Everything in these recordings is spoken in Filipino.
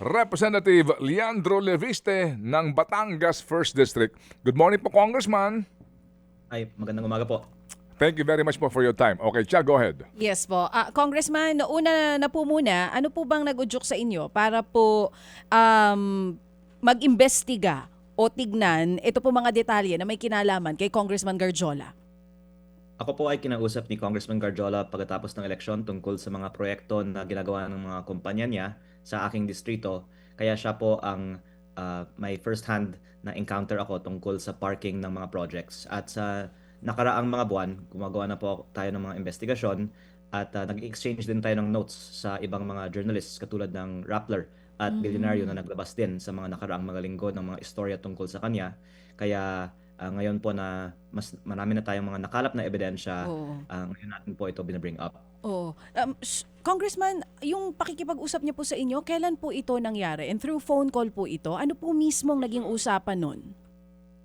Representative Leandro Leviste ng Batangas 1st District. Good morning po, Congressman. Ay, magandang umaga po. Thank you very much po for your time. Okay, Chia, go ahead. Yes po. Ah, Congressman, una na po muna, ano po bang nag-udyok sa inyo para po um, mag-imbestiga o tignan ito po mga detalye na may kinalaman kay Congressman Garjola? Ako po ay kinausap ni Congressman Garjola pagkatapos ng eleksyon tungkol sa mga proyekto na ginagawa ng mga kumpanya niya sa aking distrito. Kaya siya po ang ah, may first-hand na encounter ako tungkol sa parking ng mga projects. At sa nakaraang mga buwan, gumagawa na po tayo ng mga investigasyon at ah, nag-exchange din tayo ng notes sa ibang mga journalists katulad ng Rappler at Billionario na naglabas din sa mga nakaraang mga linggo ng mga istorya tungkol sa kanya. Kaya ah, ngayon po na mas marami na tayong mga nakalap na ebidensya, Oo. ah, ngayon natin po ito binabring up. Oo. Um, Congressman, yung pakikipag-usap niya po sa inyo, kailan po ito nangyari? And through phone call po ito, ano po mismong naging usapan nun?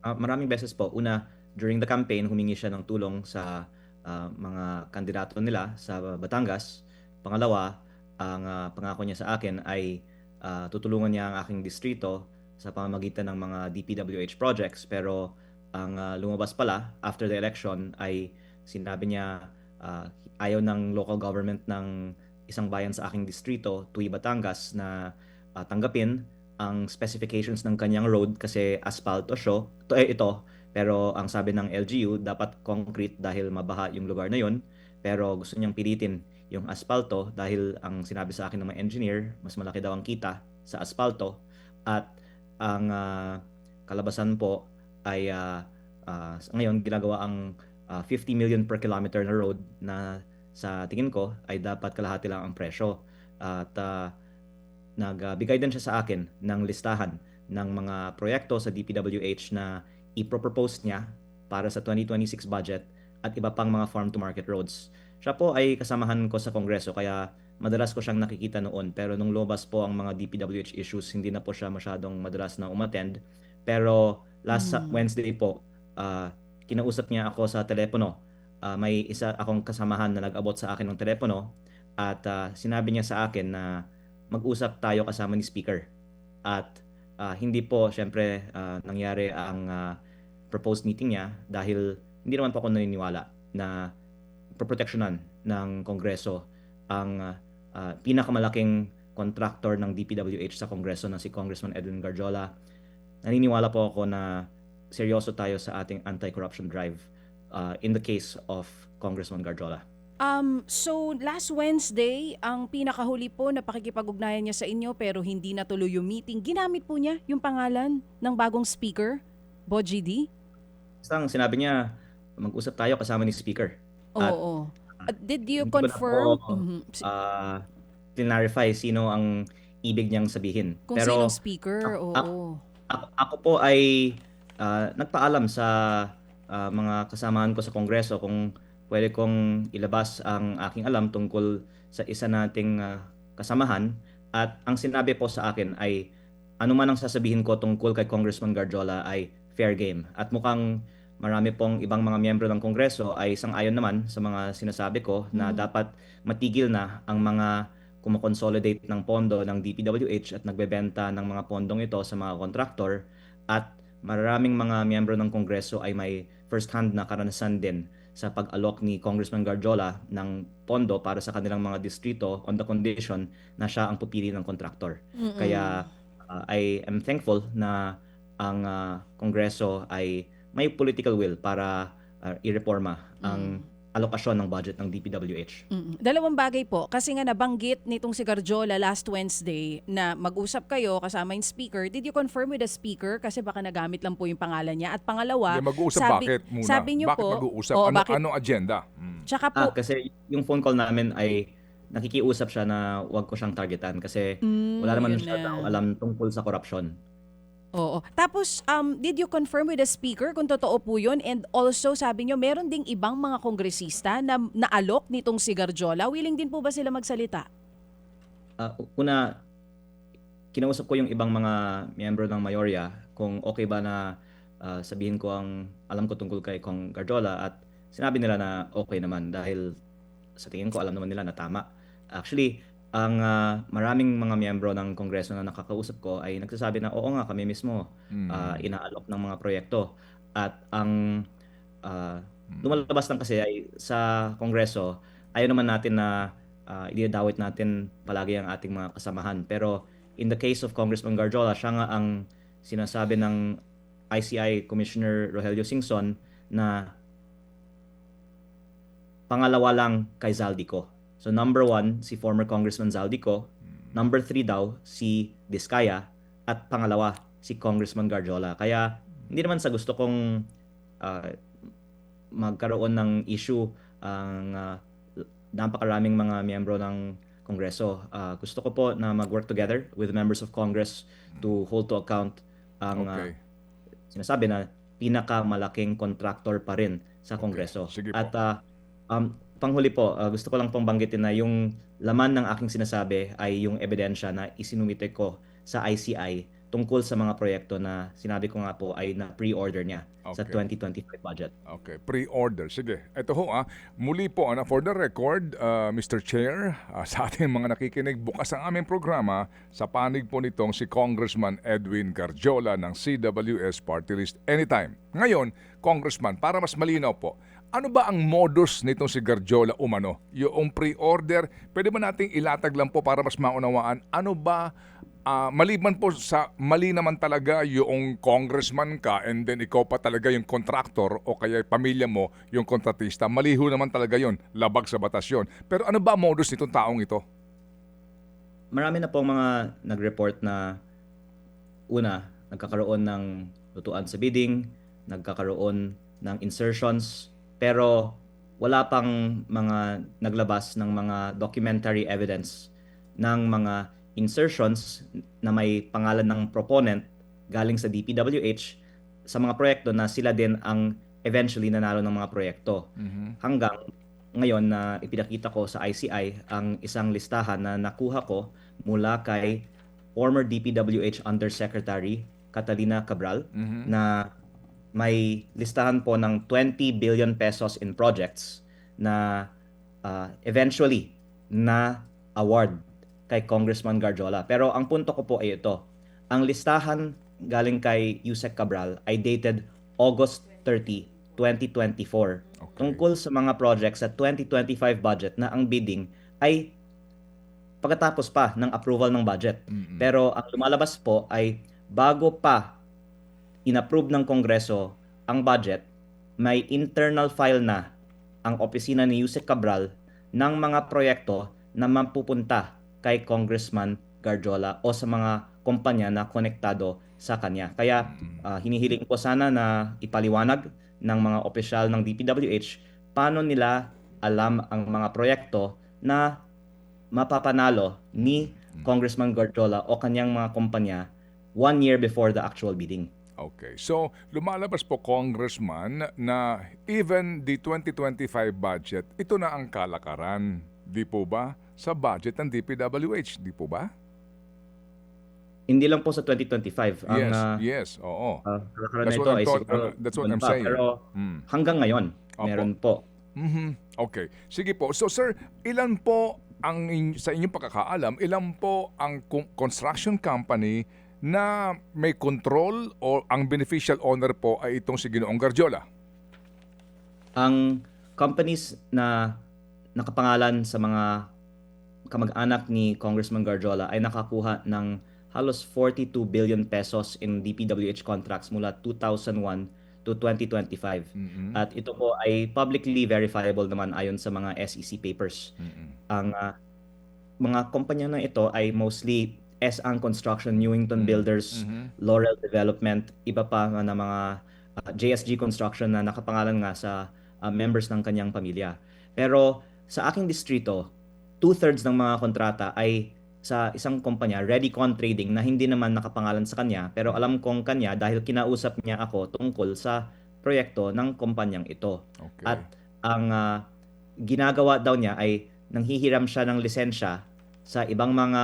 Ah, maraming beses po. Una, during the campaign, humingi siya ng tulong sa ah, mga kandidato nila sa Batangas. Pangalawa, ang ah, pangako niya sa akin ay ah, tutulungan niya ang aking distrito sa pamamagitan ng mga DPWH projects. Pero ang ah, lumabas pala after the election ay sinabi niya ah, ayaw ng local government ng isang bayan sa aking distrito, Tui Batangas, na ah, tanggapin ang specifications ng kanyang road kasi asphalt o siya, to, eh, ito, pero ang sabi ng LGU, dapat concrete dahil mabaha yung lugar na yon. Pero gusto niyang pilitin yung asfalto dahil ang sinabi sa akin ng mga engineer, mas malaki daw ang kita sa asfalto. At ang ah, kalabasan po ay ah, ah, ngayon ginagawa ang ah, 50 million per kilometer na road na sa tingin ko ay dapat kalahati lang ang presyo. At ah, nagbigay din siya sa akin ng listahan ng mga proyekto sa DPWH na ipropropose niya para sa 2026 budget at iba pang mga farm to market roads. Siya po ay kasamahan ko sa kongreso kaya madalas ko siyang nakikita noon pero nung lumabas po ang mga DPWH issues hindi na po siya masyadong madalas na umattend. Pero last Mm. Wednesday po ah, kinausap niya ako sa telepono. Ah, may isa akong kasamahan na nag-abot sa akin ng telepono at ah, sinabi niya sa akin na mag-usap tayo kasama ni speaker. At ah, hindi po syempre ah, nangyari ang ah, proposed meeting niya dahil hindi naman po ako naniniwala na proproteksyonan ng Kongreso ang ah, pinakamalaking contractor ng DPWH sa Kongreso na si Congressman Edwin Garjola. Naniniwala po ako na seryoso tayo sa ating anti-corruption drive ah, in the case of Congressman Garjola. Um, so last Wednesday, ang pinakahuli po na pakikipag-ugnayan niya sa inyo pero hindi natuloy yung meeting, ginamit po niya yung pangalan ng bagong speaker, Boji D? Basta ang sinabi niya, mag-usap tayo kasama ni speaker. At, Oo. Uh, did you confirm po, Mhm. Si- ah clarify sino ang ibig niyang sabihin. kung Pero sinong speaker? Oo. ako, ako po ay ah, nagpaalam sa ah, mga kasamahan ko sa Kongreso kung pwede kong ilabas ang aking alam tungkol sa isa nating ah, kasamahan. At ang sinabi po sa akin ay ano man ang sasabihin ko tungkol kay Congressman Garjola ay fair game. At mukhang marami pong ibang mga miyembro ng Kongreso ay sang-ayon naman sa mga sinasabi ko na Mhm. dapat matigil na ang mga kumokonsolidate ng pondo ng DPWH at nagbebenta ng mga pondong ito sa mga kontraktor. At maraming mga miyembro ng Kongreso ay may first-hand na karanasan din sa pag-alok ni Congressman Garjola ng pondo para sa kanilang mga distrito on the condition na siya ang pupili ng kontraktor. Mm-mm. Kaya uh, I am thankful na ang uh, Kongreso ay may political will para uh, ireforma ang alokasyon ng budget ng DPWH. Mm. Dalawang bagay po. Kasi nga nabanggit nitong si Garjola last Wednesday na mag-usap kayo kasama yung speaker. Did you confirm with the speaker? Kasi baka nagamit lang po yung pangalan niya. At pangalawa, Hindi, mag-uusap sabi- bakit muna? sabi niyo bakit po- mag-uusap? Oo, ano, bakit- Anong agenda? Hmm. tsaka po, Ah, kasi yung phone call namin ay nakikiusap siya na wag ko siyang targetan kasi Mm, wala naman yun siya na. alam tungkol sa corruption. Oo. Tapos, um, did you confirm with the speaker kung totoo po yun? And also, sabi nyo, meron ding ibang mga kongresista na naalok nitong si Garjola. Willing din po ba sila magsalita? Ah, una, kinausap ko yung ibang mga miyembro ng Mayorya kung okay ba na ah, sabihin ko ang alam ko tungkol kay Kong Garjola at sinabi nila na okay naman dahil sa tingin ko alam naman nila na tama. Actually, ang ah, maraming mga miyembro ng Kongreso na nakakausap ko ay nagsasabi na oo nga kami mismo Mm. ah, inaalok ng mga proyekto at ang ah, lumalabas lang kasi ay sa Kongreso ayaw naman natin na uh, ididawit natin palagi ang ating mga kasamahan pero in the case of Congressman Garjola siya nga ang sinasabi ng ICI Commissioner Rogelio Singson na pangalawa lang kay Zaldico. So number one, si former Congressman Zaldico. Number three daw, si Diskaya. At pangalawa, si Congressman Garjola. Kaya hindi naman sa gusto kong ah, magkaroon ng issue ang ah, napakaraming mga miyembro ng Kongreso. Ah, gusto ko po na mag-work together with members of Congress to hold to account ang Okay. sinasabi na pinakamalaking contractor pa rin sa Kongreso. Sige po. At ah, um, panghuli po, ah, gusto ko lang pong banggitin na yung laman ng aking sinasabi ay yung ebidensya na isinumite ko sa ICI tungkol sa mga proyekto na sinabi ko nga po ay na pre-order niya sa Okay. 2025 budget. Okay, pre-order. Sige. Ito ho ah, muli po ano, for the record, uh, Mr. Chair, ah, sa ating mga nakikinig, bukas ang aming programa sa panig po nitong si Congressman Edwin Garjola ng CWS Party List anytime. Ngayon, Congressman, para mas malinaw po, ano ba ang modus nitong si Garjola umano? Yung pre-order, pwede ba nating ilatag lang po para mas maunawaan ano ba Ah, maliban po sa mali naman talaga yung congressman ka and then ikaw pa talaga yung contractor o kaya pamilya mo yung kontratista, maliho naman talaga yon labag sa batas yun. Pero ano ba modus nitong taong ito? Marami na pong mga nag-report na una, nagkakaroon ng lutuan sa bidding, nagkakaroon ng insertions, pero wala pang mga naglabas ng mga documentary evidence ng mga insertions na may pangalan ng proponent galing sa DPWH sa mga proyekto na sila din ang eventually nanalo ng mga proyekto. Hanggang ngayon na ipinakita ko sa ICI ang isang listahan na nakuha ko mula kay former DPWH Undersecretary Catalina Cabral na may listahan po ng 20 billion pesos in projects na ah, eventually na award kay Congressman Garjola. Pero ang punto ko po ay ito. Ang listahan galing kay Yusek Cabral ay dated August 30, 2024 Okay. tungkol sa mga projects sa 2025 budget na ang bidding ay pagkatapos pa ng approval ng budget. Mm-mm. Pero ang lumalabas po ay bago pa inapprove ng Kongreso ang budget, may internal file na ang opisina ni Yusek Cabral ng mga proyekto na mapupunta kay Congressman Garjola o sa mga kumpanya na konektado sa kanya. Kaya ah, hinihiling ko sana na ipaliwanag ng mga opisyal ng DPWH paano nila alam ang mga proyekto na mapapanalo ni Congressman Garjola o kanyang mga kumpanya one year before the actual bidding. Okay. So, lumalabas po congressman na even the 2025 budget, ito na ang kalakaran. Di po ba? Sa budget ng DPWH, di po ba? Hindi lang po sa 2025 ang yes, ah, yes, oo. ah, kalakaran That's na ito ay thought- siguro uh, that's what I'm pa. saying. Pero Mm. hanggang ngayon, Opo. meron po. Mhm. Okay. Sige po. So sir, ilan po ang in- sa inyong pagkakaalam, ilan po ang con- construction company na may control o ang beneficial owner po ay itong si Ginoong Garjola? Ang companies na nakapangalan sa mga kamag-anak ni Congressman Garjola ay nakakuha ng halos 42 billion pesos in DPWH contracts mula 2001 to 2025. Mhm. At ito po ay publicly verifiable naman ayon sa mga SEC papers. Mhm. Ang ah, mga kumpanya na ito ay mostly S-Ang Construction, Newington Builders, Mhm. Laurel Development, iba pa nga na mga ah, JSG Construction na nakapangalan nga sa ah, members ng kanyang pamilya. Pero sa aking distrito, two-thirds ng mga kontrata ay sa isang kumpanya, Readycon Trading, na hindi naman nakapangalan sa kanya. Pero alam kong kanya dahil kinausap niya ako tungkol sa proyekto ng kumpanyang ito. Okay. At ang ah, ginagawa daw niya ay nanghihiram siya ng lisensya sa ibang mga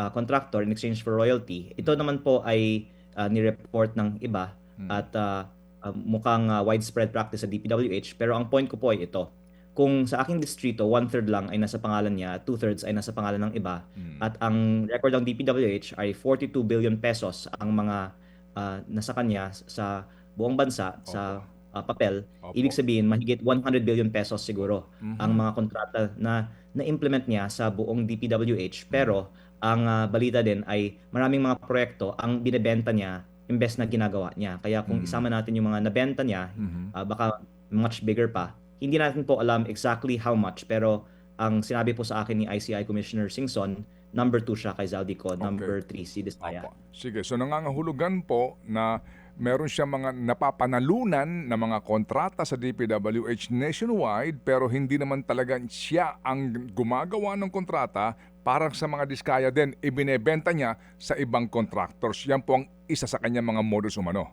ah, contractor in exchange for royalty. Ito naman po ay ah, ni-report ng iba Hmm. at ah, mukhang ah, widespread practice sa DPWH. Pero ang point ko po ay ito. kung sa aking distrito, one-third lang ay nasa pangalan niya, two-thirds ay nasa pangalan ng iba, Mm. at ang record ng DPWH ay 42 billion pesos ang mga ah, nasa kanya sa buong bansa sa ah, papel. Opo. Ibig sabihin, mahigit 100 billion pesos siguro Mhm. ang mga kontrata na na-implement niya sa buong DPWH. Pero ang ah, balita din ay maraming mga proyekto ang binebenta niya imbes na ginagawa niya. Kaya kung Mm. isama natin yung mga nabenta niya, Mhm. ah, baka much bigger pa. Hindi natin po alam exactly how much pero ang sinabi po sa akin ni ICI Commissioner Singson, number 2 siya kay Zaldico, number 3 si Diskaya. Sige, so nangangahulugan po na meron siya mga napapanalunan na mga kontrata sa DPWH nationwide pero hindi naman talaga siya ang gumagawa ng kontrata para sa mga diskaya din, ibinebenta niya sa ibang contractors. Yan po ang isa sa kanyang mga modus umano.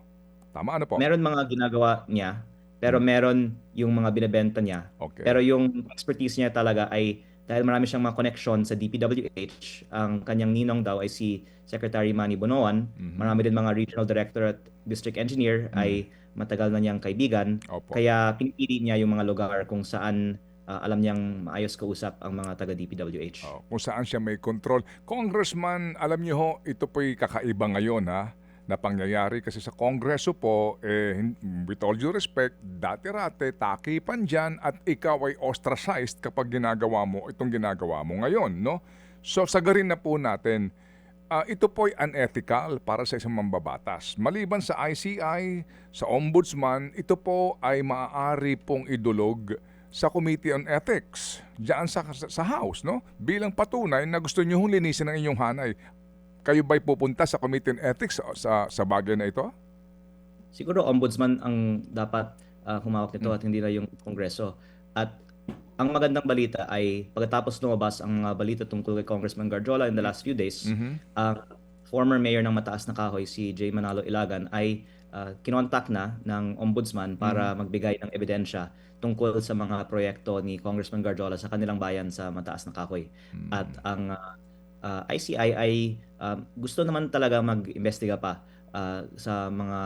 Tama ano po? Meron mga ginagawa niya, pero meron yung mga binebenta niya. Okay. Pero yung expertise niya talaga ay dahil marami siyang mga connection sa DPWH, ang kanyang ninong daw ay si Secretary Manny Bonoan. Mhm. Marami din mga regional director at district engineer ay matagal na niyang kaibigan. Opo. Kaya pinipili niya yung mga lugar kung saan ah, alam niyang maayos kausap ang mga taga DPWH. Oh, kung saan siya may control. Congressman, alam niyo ho, ito po'y kakaiba ngayon ha, na pangyayari kasi sa Kongreso po, eh, with all due respect, dati-rate, takipan dyan at ikaw ay ostracized kapag ginagawa mo itong ginagawa mo ngayon, no? So, sagarin na po natin, Ah, ito po'y unethical para sa isang mambabatas. Maliban sa ICI, sa Ombudsman, ito po ay maaari pong idulog sa Committee on Ethics, diyan sa, sa, House, no? Bilang patunay na gusto niyo linisin ang inyong hanay. Kayo ba'y pupunta sa Committee on Ethics sa, sa, bagay na ito? Siguro ombudsman ang dapat ah, humawak nito at hindi na yung kongreso. At ang magandang balita ay pagkatapos lumabas ang mga balita tungkol kay Congressman Garjola in the last few days, Mhm. ang former mayor ng Mataas na Kahoy, si Jay Manalo Ilagan, ay uh, kinontak na ng ombudsman para magbigay ng ebidensya tungkol sa mga proyekto ni Congressman Garjola sa kanilang bayan sa Mataas na Kahoy. Mm. At ang uh, uh, ICI ay um, gusto naman talaga mag-imbestiga pa uh, sa mga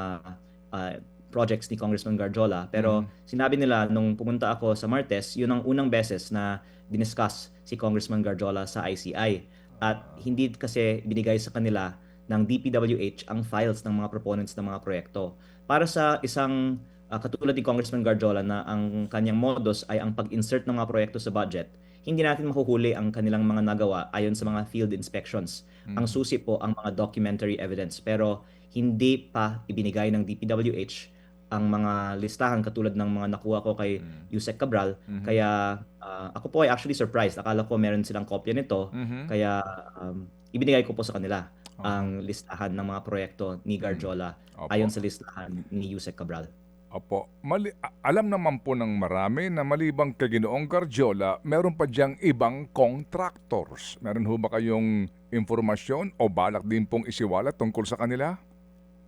uh, projects ni Congressman Garjola. Pero sinabi nila nung pumunta ako sa Martes, yun ang unang beses na diniscuss si Congressman Garjola sa ICI. At hindi kasi binigay sa kanila ng DPWH ang files ng mga proponents ng mga proyekto. Para sa isang uh, katulad ni Congressman Garjola na ang kanyang modus ay ang pag-insert ng mga proyekto sa budget, hindi natin mahuhuli ang kanilang mga nagawa ayon sa mga field inspections. Ang susi po ang mga documentary evidence pero hindi pa ibinigay ng DPWH ang mga listahan katulad ng mga nakuha ko kay Yusek Cabral. Kaya uh, ako po ay actually surprised. Akala ko meron silang kopya nito. Mhm. Kaya um, ibinigay ko po sa kanila ang listahan ng mga proyekto ni Garjola Opo. ayon sa listahan ni Yusek Cabral. Opo. Mali- alam naman po ng marami na malibang kay Ginoong Garjola, meron pa diyang ibang contractors. Meron ho ba kayong informasyon o balak din pong isiwalat tungkol sa kanila?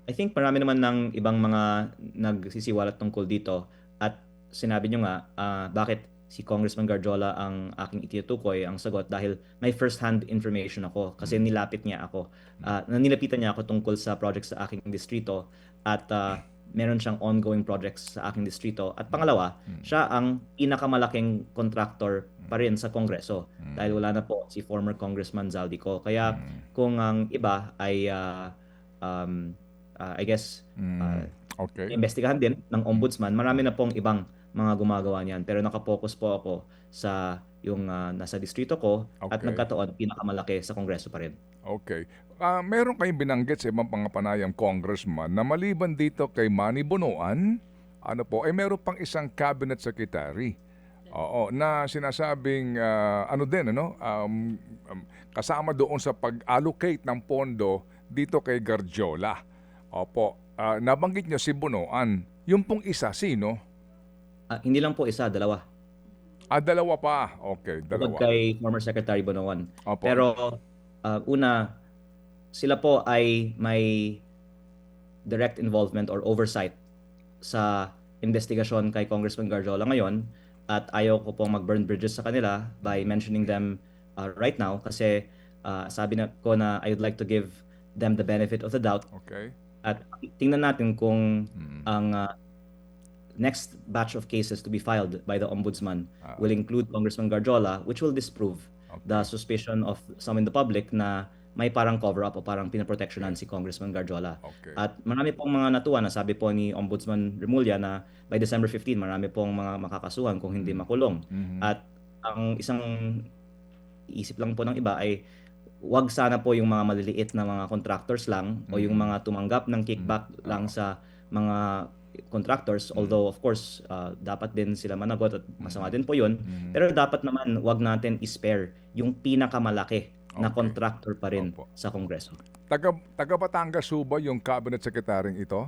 I think marami naman ng ibang mga nagsisiwalat tungkol dito at sinabi nyo nga ah, bakit si Congressman Garjola ang aking itinutukoy ang sagot dahil may first-hand information ako kasi nilapit niya ako. Ah, nilapitan niya ako tungkol sa projects sa aking distrito at ah, meron siyang ongoing projects sa aking distrito. At pangalawa, siya ang pinakamalaking contractor pa rin sa Kongreso dahil wala na po si former Congressman Zaldico. Kaya kung ang iba ay ah, um, ah, I guess Mm, ah, okay. investigahan din ng ombudsman. Marami na pong ibang mga gumagawa niyan pero nakapokus po ako sa yung ah, nasa distrito ko at Okay. nagkataon pinakamalaki sa kongreso pa rin. Okay. Ah, meron kayong binanggit sa ibang pangapanayang congressman na maliban dito kay Manny Bonoan, ano po, ay meron pang isang cabinet secretary. Oo, na sinasabing ah, ano din ano, um, um, kasama doon sa pag-allocate ng pondo dito kay Garjola. Opo, ah, nabanggit niyo si Bonoan. Yung pong isa sino? Ah, hindi lang po isa, dalawa. Ah, dalawa pa. Okay, Bukod dalawa. kay former Secretary Bonoan. Opo. Pero ah, una, sila po ay may direct involvement or oversight sa investigasyon kay Congressman Garjola ngayon at ayaw ko pong mag-burn bridges sa kanila by mentioning them uh, right now kasi uh, sabi na ko na I would like to give them the benefit of the doubt Okay. at tingnan natin kung Mm. ang uh, next batch of cases to be filed by the ombudsman will include Congressman Garjola, which will disprove the suspicion of some in the public na may parang cover-up o parang pinaprotectionan si Congressman Garjola. Okay. At marami pong mga natuwa na sabi po ni Ombudsman Remulla na by December 15, marami pong mga makakasuhan kung hindi makulong. At ang isang isip lang po ng iba ay wag sana po yung mga maliliit na mga contractors lang o yung mga tumanggap ng kickback lang sa mga contractors although of course uh, dapat din sila managot at masama din po yun pero dapat naman wag natin i-spare yung pinakamalaki na Okay. contractor pa rin Opo. sa Kongreso. Taga, taga Batangas ba yung cabinet secretary ito?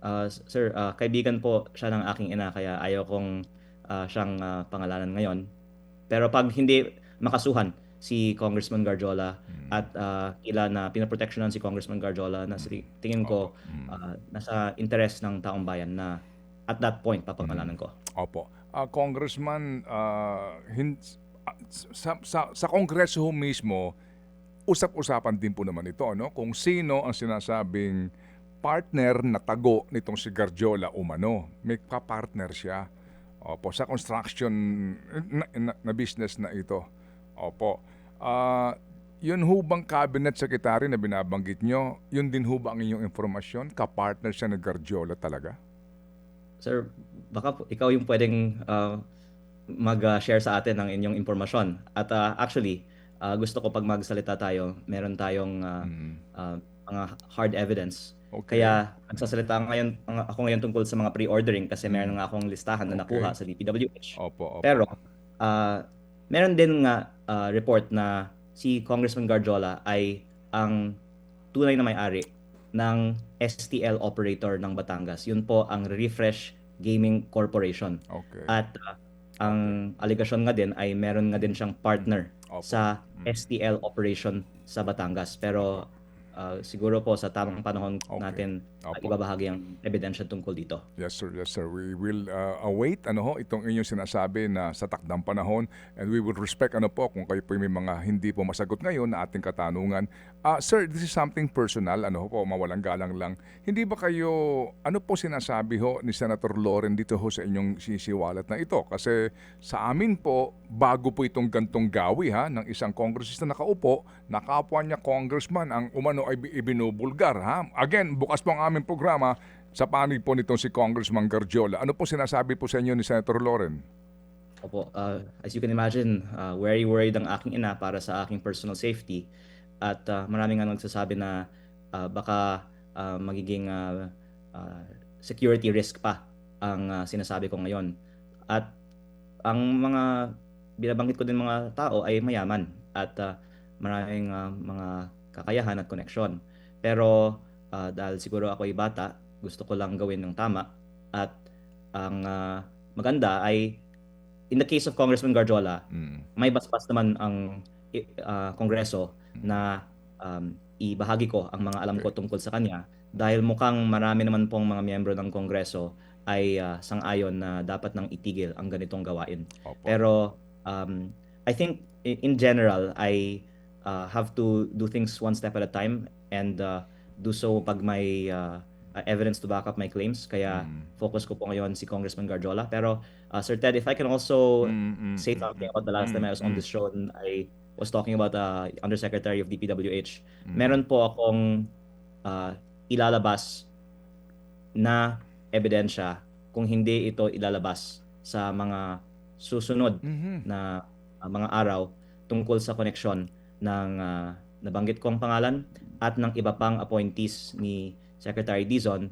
Uh, sir, uh, kaibigan po siya ng aking ina kaya ayaw kong uh, siyang uh, pangalanan ngayon. Pero pag hindi makasuhan si Congressman Garjola at uh, ila na pinaprotectionan si Congressman Garjola na sa tingin ko uh, nasa interes ng taong bayan na at that point papangalanan ko. Opo. Ah, Congressman, ah, hin- ah, sa, sa, sa Kongreso mismo, usap-usapan din po naman ito, no? Kung sino ang sinasabing partner na tago nitong si Garjola umano. May ka-partner siya. Opo, sa construction na, na- na business na ito. Opo. Ah, yun ho bang cabinet secretary na binabanggit nyo, yun din ho ba ang inyong informasyon? Ka-partner siya ng Garjola talaga? Sir, baka po, ikaw yung pwedeng uh, mag-share sa atin ng inyong impormasyon. At uh, actually, uh, gusto ko pag magsalita tayo, meron tayong uh, uh, mga hard evidence. Okay. Kaya nagsasalita ngayon ako ngayon tungkol sa mga pre-ordering kasi meron nga akong listahan na Okay. nakuha sa DPWH. Opo, opo. Pero uh, meron din nga uh, report na si Congressman Garjola ay ang tunay na may-ari ng STL operator ng Batangas. Yun po ang Refresh Gaming Corporation. Okay. At uh, ang aligasyon nga din ay meron nga din siyang partner Opo. sa STL operation sa Batangas. Pero uh, siguro po sa tamang panahon Okay. natin Opo. ibabahagi ang ebidensya tungkol dito. Yes sir, yes sir. We will uh, await ano ho itong inyong sinasabi na sa takdang panahon and we will respect ano po kung kayo po may mga hindi po masagot ngayon na ating katanungan. Ah sir, this is something personal ano ho po, mawalang galang lang. Hindi ba kayo ano po sinasabi ho ni Senator Loren dito ho sa inyong sisiwalat na ito? Kasi sa amin po bago po itong gantong gawi ha ng isang kongresista nakaupo, nakapwa niya congressman ang umano ay bi- ibinubulgar ha. Again, bukas po ang aming programa sa panig po nitong si Congressman Garjola. Ano po sinasabi po sa inyo ni Senator Loren? Opo, uh, as you can imagine, uh, very worried ang aking ina para sa aking personal safety. At uh, marami nga nagsasabi na uh, baka uh, magiging uh, uh, security risk pa ang uh, sinasabi ko ngayon. At ang mga binabanggit ko din mga tao ay mayaman at uh, maraming uh, mga kakayahan at koneksyon. Pero uh, dahil siguro ako ay bata, gusto ko lang gawin ng tama at ang uh, maganda ay in the case of Congressman Garjola, Mm. may basbas naman ang ah, Kongreso na um, ibahagi ko ang mga alam ko tungkol sa kanya dahil mukhang marami naman pong mga miyembro ng Kongreso ay ah, sang-ayon na dapat nang itigil ang ganitong gawain. Opo. Pero um, I think in general, I uh, have to do things one step at a time and uh, do so pag may uh, uh, evidence to back up my claims. Kaya Mm. focus ko po ngayon si Congressman Garjola. Pero uh, Sir Ted, if I can also Mm, mm, say mm, something about the last time I was on mm, this show and I was talking about the Undersecretary of DPWH, mm. meron po akong uh, ilalabas na ebidensya kung hindi ito ilalabas sa mga susunod Mhm. na uh, mga araw tungkol sa koneksyon ng uh, nabanggit kong pangalan at ng iba pang appointees ni Secretary Dizon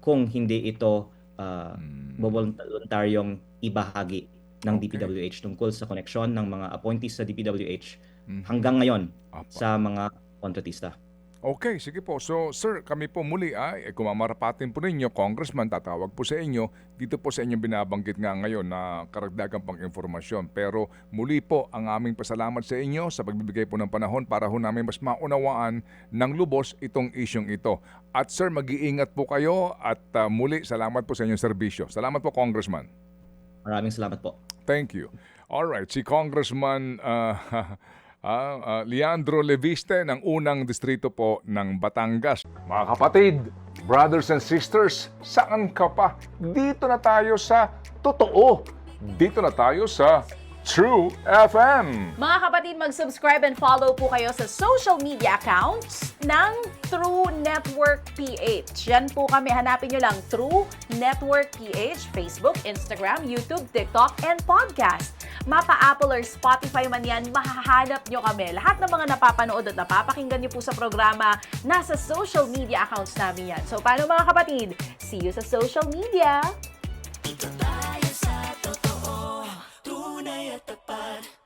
kung hindi ito uh, voluntaryong ibahagi ng Okay. DPWH tungkol sa koneksyon ng mga appointees sa DPWH Mhm. hanggang ngayon Opo. sa mga kontratista. Okay, sige po. So, sir, kami po muli ay, eh, kung mamarapatin po ninyo, Congressman, tatawag po sa inyo, dito po sa inyong binabanggit nga ngayon na karagdagan pang informasyon. Pero muli po, ang aming pasalamat sa inyo sa pagbibigay po ng panahon para ho namin mas maunawaan ng lubos itong isyong ito. At sir, mag-iingat po kayo at ah, muli, salamat po sa inyong serbisyo. Salamat po, Congressman. Maraming salamat po. Thank you. All right, si Congressman uh, ah, ah, Leandro Leviste ng unang distrito po ng Batangas. Mga kapatid, brothers and sisters, saan ka pa? Dito na tayo sa totoo. Dito na tayo sa True FM. Mga kapatid, mag-subscribe and follow po kayo sa social media accounts ng True Network PH. Yan po kami. Hanapin nyo lang True Network PH, Facebook, Instagram, YouTube, TikTok, and podcast mapa-Apple or Spotify man yan, mahahanap nyo kami. Lahat ng mga napapanood at napapakinggan nyo po sa programa, nasa social media accounts namin yan. So, paano mga kapatid? See you sa social media! Ito tayo sa totoo, tunay at tapat.